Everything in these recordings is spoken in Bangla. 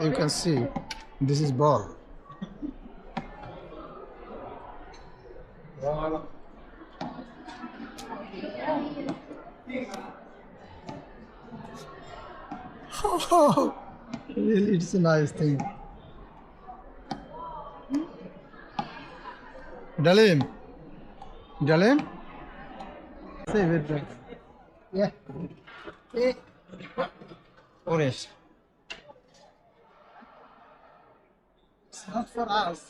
you can see this is ball. Oh, really, it's a nice thing. Dalim. Dalim? Save it. right? Yeah. Yeah. Orange. Not for us.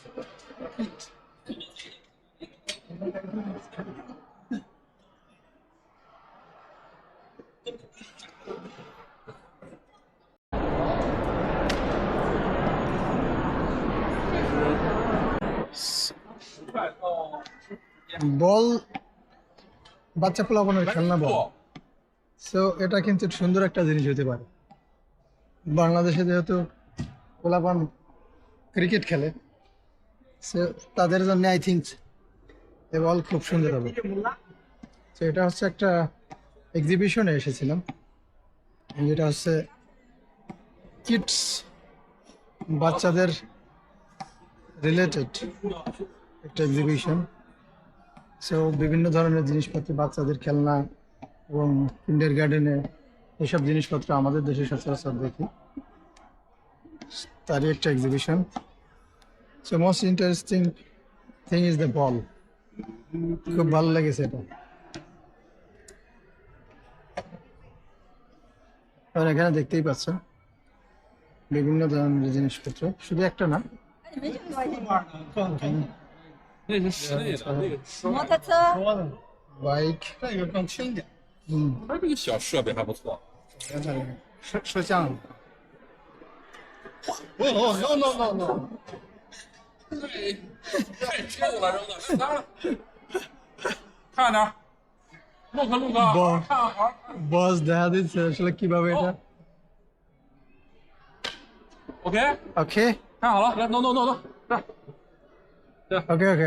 বল বাচ্চা পোলাপনের খেলনা বল সো এটা কিন্তু সুন্দর একটা জিনিস হতে পারে বাংলাদেশে যেহেতু পোলাপান ক্রিকেট খেলে। সো তাদের জন্য আই থিঙ্ক এ বল খুব সুন্দর হবে। তো এটা হচ্ছে একটা এক্সিবিশনে এসেছিলাম। যেটা হচ্ছে কিডস বাচ্চাদের রিলেটেড একটা এক্সিবিশন সো বিভিন্ন ধরনের জিনিসপত্র, বাচ্চাদের খেলনা এবং কিন্ডার গার্ডেনে এসব জিনিসপত্র আমাদের দেশে সচরাচর দেখি। তারই একটা exhibition so most interesting thing is the ball খুব ভালো লেগেছে এটা আর এখানে দেখতেই পাচ্ছেন বিভিন্ন ধরনের জিনিসপত্র শুধু একটা না 那是室内的，那个室摩外托车， বাইক 这个更轻一点， হুম 它这个小设备还不错。 摄摄像 哦哦，no no no no，太太臭了，扔的，拿了，看着点儿，look look，不看好好看。 বস দেখা দিচ্ছে আসলে কিভাবে এটা OK， ওকে 看好了，来，no no no no，这儿， ওকে ওকে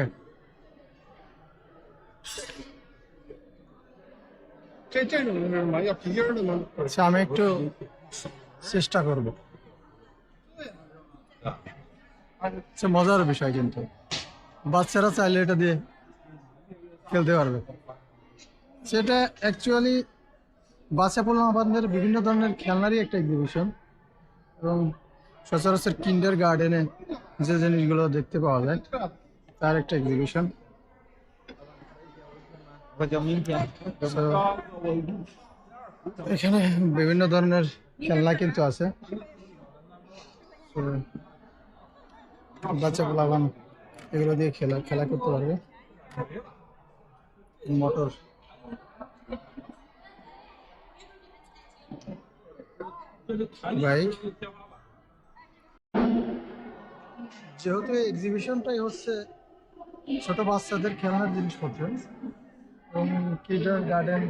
这这种是什么？要皮筋儿的吗？ আচ্ছা আমি একটু চেষ্টা করব আচ্ছা মজার বিষয় কিন্তু। বাচ্চারা চাইলে এটা দিয়ে খেলতে পারবে। সেটা অ্যাকচুয়ালি বাচ্চা পোলাপানদের বিভিন্ন ধরনের খেলনারই একটা এক্সিবিশন এবং সচরাচর কিন্ডার গার্ডেনে যে জিনিসগুলো দেখতে পাওয়া যায়, তার একটা এক্সিবিশন এখানে বিভিন্ন ধরনের খেলনা কিন্তু আছে। বাচ্চা পোলাবান এগুলো দিয়ে খেলা খেলা করতে পারবে। মোটর। বাইক যেহেতু এক্সিবিশনটাই হচ্ছে ছোট বাচ্চাদের খেলনার জিনিসপত্র, এবং কিডার গার্ডেন,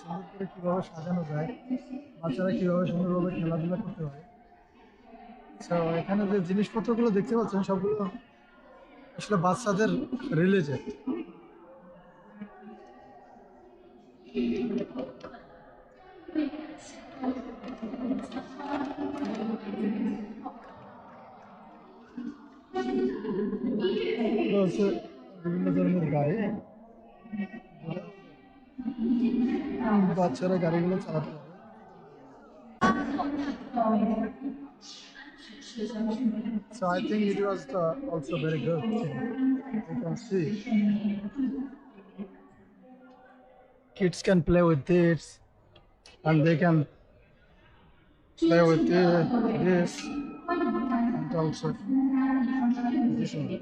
সুন্দর করে কীভাবে সাজানো যায়, বাচ্চারা কীভাবে সুন্দরভাবে খেলাধুলা করতে পারে এখানে যে জিনিসপত্রগুলো দেখতে পাচ্ছেন, সবগুলো আসলে বাচ্চাদের রিলেটেড বিভিন্ন ধরনের গাড়ি। বাচ্চারা গাড়িগুলো চালাতে পারে। So I think it was the, also very good. You can see kids can play with this and they can play with the- this and also this one.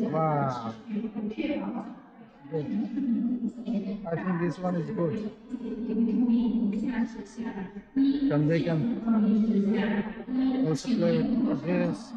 Wow. Good. I think this one is good. And they can also play this.